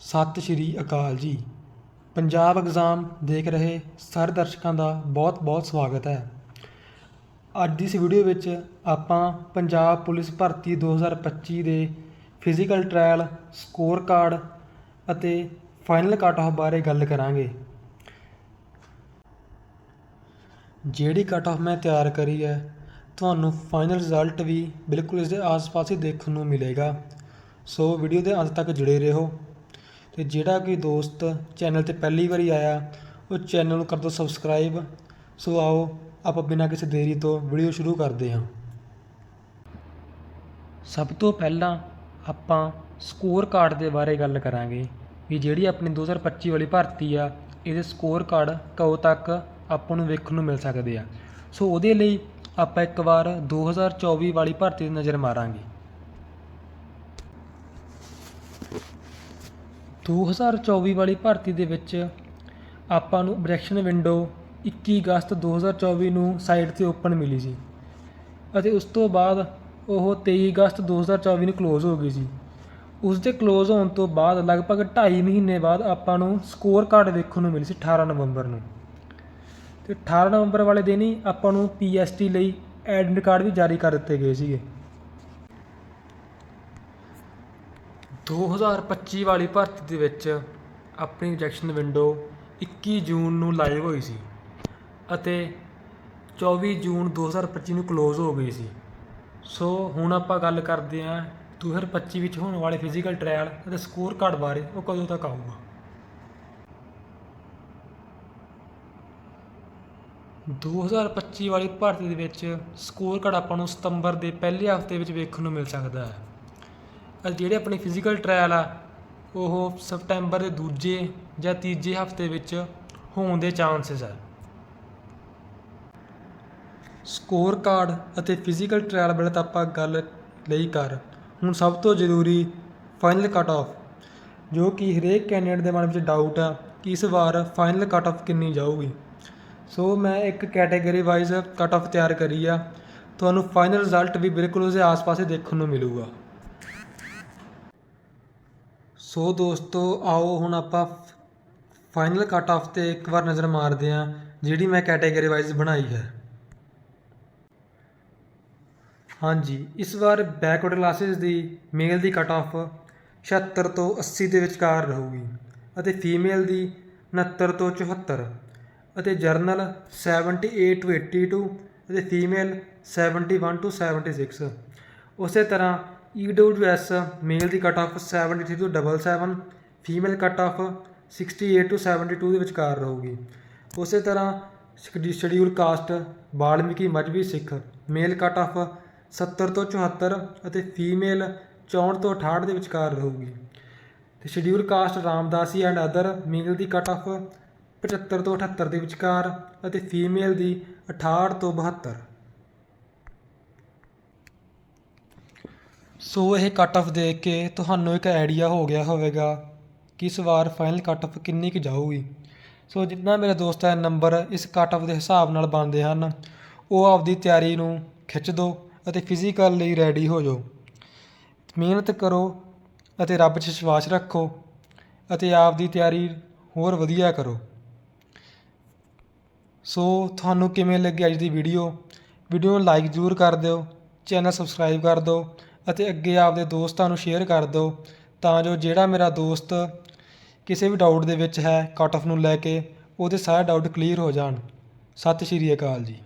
ਸਤਿ ਸ਼੍ਰੀ ਅਕਾਲ ਜੀ। ਪੰਜਾਬ ਐਗਜ਼ਾਮ ਦੇਖ ਰਹੇ ਸਾਰੇ ਦਰਸ਼ਕਾਂ ਦਾ ਬਹੁਤ-ਬਹੁਤ ਸਵਾਗਤ ਹੈ। ਅੱਜ ਦੀ ਇਸ ਵੀਡੀਓ ਵਿੱਚ ਆਪਾਂ ਪੰਜਾਬ ਪੁਲਿਸ ਭਰਤੀ 2025 ਦੇ ਫਿਜ਼ੀਕਲ ਟ੍ਰਾਇਲ, ਸਕੋਰ ਕਾਰਡ ਅਤੇ ਫਾਈਨਲ ਕੱਟ ਆਫ ਬਾਰੇ ਗੱਲ ਕਰਾਂਗੇ। ਜਿਹੜੀ ਕੱਟ ਆਫ ਮੈਂ ਤਿਆਰ ਕਰੀ ਹੈ, ਤੁਹਾਨੂੰ ਫਾਈਨਲ ਰਿਜ਼ਲਟ ਵੀ ਬਿਲਕੁਲ ਇਸ ਦੇ ਆਸ-ਪਾਸ ਹੀ ਦੇਖਣ ਨੂੰ ਮਿਲੇਗਾ। ਸੋ ਵੀਡੀਓ ਦੇ ਅੰਤ ਤੱਕ ਜੁੜੇ ਰਹੋ। ਅਤੇ ਜਿਹੜਾ ਕੋਈ ਦੋਸਤ ਚੈਨਲ ਤੇ ਪਹਿਲੀ ਵਾਰੀ ਆਇਆ, ਉਹ ਚੈਨਲ ਨੂੰ ਕਰ ਦਿਉ ਸਬਸਕ੍ਰਾਈਬ। ਸੋ ਆਓ, ਆਪਾਂ ਬਿਨਾਂ ਕਿਸੇ ਦੇਰੀ ਤੋਂ ਵੀਡੀਓ ਸ਼ੁਰੂ ਕਰਦੇ ਹਾਂ। ਸਭ ਤੋਂ ਪਹਿਲਾਂ ਆਪਾਂ ਸਕੋਰ ਕਾਰਡ ਦੇ ਬਾਰੇ ਗੱਲ ਕਰਾਂਗੇ ਵੀ ਜਿਹੜੀ ਆਪਣੀ 2025 ਵਾਲੀ ਭਰਤੀ ਆ, ਇਹਦੇ ਸਕੋਰ ਕਾਰਡ ਕਦੋਂ ਤੱਕ ਆਪਾਂ ਨੂੰ ਵੇਖਣ ਨੂੰ ਮਿਲ ਸਕਦੇ ਆ। ਸੋ ਉਹਦੇ ਲਈ ਆਪਾਂ ਇੱਕ ਵਾਰ 2024 ਵਾਲੀ ਭਰਤੀ ਤੇ ਨਜ਼ਰ ਮਾਰਾਂਗੇ। 2024 ਵਾਲੀ ਭਰਤੀ ਦੇ ਵਿੱਚ ਆਪਾਂ ਨੂੰ objection ਵਿੰਡੋ 21 ਅਗਸਤ 2024 ਨੂੰ ਸਾਈਟ ਤੇ ਓਪਨ ਮਿਲੀ ਸੀ। ਅਤੇ ਉਸ ਤੋਂ ਬਾਅਦ ਉਹ 23 ਅਗਸਤ 2024 ਨੂੰ ਕਲੋਜ਼ ਹੋ ਗਈ ਸੀ। ਉਸ ਦੇ ਕਲੋਜ਼ ਹੋਣ ਤੋਂ ਬਾਅਦ ਲਗਭਗ 2.5 ਮਹੀਨੇ ਬਾਅਦ ਆਪਾਂ ਨੂੰ ਸਕੋਰ ਕਾਰਡ ਵੇਖਣ ਨੂੰ ਮਿਲੀ ਸੀ 18 ਨਵੰਬਰ ਨੂੰ। ਤੇ 18 ਨਵੰਬਰ ਵਾਲੇ ਦਿਨ ਹੀ ਆਪਾਂ ਨੂੰ ਪੀਐਸਟੀ ਲਈ ਐਡਮਿਟ ਕਾਰਡ ਵੀ ਜਾਰੀ ਕਰ ਦਿੱਤੇ ਗਏ ਸੀਗੇ। 2025 ਵਾਲੀ ਭਰਤੀ ਦੇ ਵਿੱਚ ਆਪਣੀ ਰਿਜੈਕਸ਼ਨ ਵਿੰਡੋ 21 ਜੂਨ ਨੂੰ ਲਾਈਵ ਹੋਈ ਸੀ ਅਤੇ 24 ਜੂਨ 2025 ਨੂੰ ਕਲੋਜ਼ ਹੋ ਗਈ ਸੀ। ਸੋ ਹੁਣ ਆਪਾਂ ਗੱਲ ਕਰਦੇ ਹਾਂ 2025 ਵਿੱਚ ਹੋਣ ਵਾਲੇ ਫਿਜ਼ੀਕਲ ਟ੍ਰਾਇਲ ਅਤੇ ਸਕੋਰ ਕਾਰਡ ਬਾਰੇ, ਉਹ ਕਦੋਂ ਤੱਕ ਆਊਗਾ? 2025 ਵਾਲੀ ਭਰਤੀ ਦੇ ਵਿੱਚ ਸਕੋਰ ਕਾਰਡ ਆਪਾਂ ਨੂੰ ਸਤੰਬਰ ਦੇ ਪਹਿਲੇ ਹਫ਼ਤੇ ਵਿੱਚ ਵੇਖਣ ਨੂੰ ਮਿਲ ਸਕਦਾ ਹੈ। ਜਿਹੜੇ ਆਪਣੇ ਫਿਜ਼ੀਕਲ ਟ੍ਰਾਇਲ ਆ, ਉਹ ਸਪਟੈਂਬਰ ਦੇ ਦੂਜੇ ਜਾਂ ਤੀਜੇ ਹਫ਼ਤੇ ਵਿੱਚ ਹੋਣ ਦੇ ਚਾਂਸਸ ਹੈ ਸਕੋਰ ਕਾਰਡ ਅਤੇ ਫਿਜ਼ੀਕਲ ਟ੍ਰਾਇਲ ਬਾਰੇ ਤਾਂ ਆਪਾਂ ਗੱਲ ਲਈ ਕਰ। ਹੁਣ ਸਭ ਤੋਂ ਜ਼ਰੂਰੀ ਫਾਈਨਲ ਕਟ ਆਫ ਜੋ ਕਿ ਹਰੇਕ ਕੈਂਡੀਡੇਟ ਦੇ ਮਨ ਵਿੱਚ ਡਾਊਟ ਆ ਕਿ ਇਸ ਵਾਰ ਫਾਈਨਲ ਕਟ ਆਫ ਕਿੰਨੀ ਜਾਊਗੀ। ਸੋ ਮੈਂ ਇੱਕ ਕੈਟਾਗਰੀ ਵਾਈਜ਼ ਕਟ ਆਫ ਤਿਆਰ ਕਰੀ ਆ। ਤੁਹਾਨੂੰ ਫਾਈਨਲ ਰਿਜ਼ਲਟ ਵੀ ਬਿਲਕੁਲ ਉਸਦੇ ਆਸ-ਪਾਸ ਹੀ ਦੇਖਣ ਨੂੰ ਮਿਲੂਗਾ। ਸੋ ਦੋਸਤੋ, ਆਓ ਹੁਣ ਆਪਾਂ ਫਾਈਨਲ ਕੱਟ ਆਫ ਤੇ ਇੱਕ ਵਾਰ ਨਜ਼ਰ ਮਾਰਦੇ ਹਾਂ, ਜਿਹੜੀ ਮੈਂ ਕੈਟਾਗਰੀ ਵਾਈਜ਼ ਬਣਾਈ ਹੈ। ਹਾਂਜੀ, ਇਸ ਵਾਰ ਬੈਕਵਰਡ ਕਲਾਸਿਸ ਦੀ ਮੇਲ ਦੀ ਕੱਟ ਆਫ 76 ਤੋਂ 80 ਦੇ ਵਿਚਕਾਰ ਰਹੂਗੀ ਅਤੇ ਫੀਮੇਲ ਦੀ 69 ਤੋਂ 74 ਅਤੇ ਜਰਨਲ 78 ਟੂ 82 ਅਤੇ ਫੀਮੇਲ 71 ਟੂ 76 ਉਸੇ ਤਰ੍ਹਾਂ EWS ਮੇਲ ਦੀ ਕੱਟ ਆਫ 73 ਤੋਂ 77 ਫੀਮੇਲ ਕੱਟ ਆਫ 68 ਟੂ 72 ਦੇ ਵਿਚਕਾਰ ਰਹੂਗੀ। ਉਸੇ ਤਰ੍ਹਾਂ schedule caste Balmiki Mazhabi Sikh male cut off 70 ਤੋਂ 74 ਅਤੇ ਫੀਮੇਲ 64 ਤੋਂ 68 ਦੇ ਵਿਚਕਾਰ ਰਹੂਗੀ। ਤੇ schedule caste Ramdasi and other male the cut off 75 ਤੋਂ 78 ਦੇ ਵਿਚਕਾਰ ਅਤੇ ਫੀਮੇਲ ਦੀ 68 ਤੋਂ 72 ਸੋ ਇਹ ਕੱਟ ਆਫ ਦੇਖ ਕੇ ਤੁਹਾਨੂੰ ਇੱਕ ਆਈਡੀਆ ਹੋ ਗਿਆ ਹੋਵੇਗਾ ਕਿ ਇਸ ਵਾਰ ਫਾਈਨਲ ਕੱਟ ਆਫ ਕਿੰਨੀ ਕੁ ਜਾਊਗੀ। ਸੋ ਜਿੰਨਾ ਮੇਰੇ ਦੋਸਤਾਂ ਦੇ ਨੰਬਰ ਇਸ ਕੱਟ ਆਫ ਦੇ ਹਿਸਾਬ ਨਾਲ ਬਣਦੇ ਹਨ, ਉਹ ਆਪਦੀ ਤਿਆਰੀ ਨੂੰ ਖਿੱਚ ਦਿਓ ਅਤੇ ਫਿਜ਼ੀਕਲ ਲਈ ਰੈਡੀ ਹੋ ਜਾਓ। ਮਿਹਨਤ ਕਰੋ ਅਤੇ ਰੱਬ 'ਚ ਵਿਸ਼ਵਾਸ ਰੱਖੋ ਅਤੇ ਆਪਦੀ ਤਿਆਰੀ ਹੋਰ ਵਧੀਆ ਕਰੋ। ਸੋ ਤੁਹਾਨੂੰ ਕਿਵੇਂ ਲੱਗੀ ਅੱਜ ਦੀ ਵੀਡੀਓ ਵੀਡੀਓ ਨੂੰ ਲਾਈਕ ਜ਼ਰੂਰ ਕਰ ਦਿਓ, ਚੈਨਲ ਸਬਸਕ੍ਰਾਈਬ ਕਰ ਦਿਓ ਅਤੇ ਅੱਗੇ ਆਪਦੇ ਦੋਸਤਾਂ ਨੂੰ ਸ਼ੇਅਰ ਕਰ ਦਿਓ, ਤਾਂ ਜੋ ਜਿਹੜਾ ਮੇਰਾ ਦੋਸਤ ਕਿਸੇ ਵੀ ਡਾਊਟ ਦੇ ਵਿੱਚ ਹੈ ਕੱਟ ਆਫ ਨੂੰ ਲੈ ਕੇ ਉਹਦੇ ਸਾਰੇ ਡਾਊਟ ਕਲੀਅਰ ਹੋ ਜਾਣ। ਸਤਿ ਸ਼੍ਰੀ ਅਕਾਲ ਜੀ।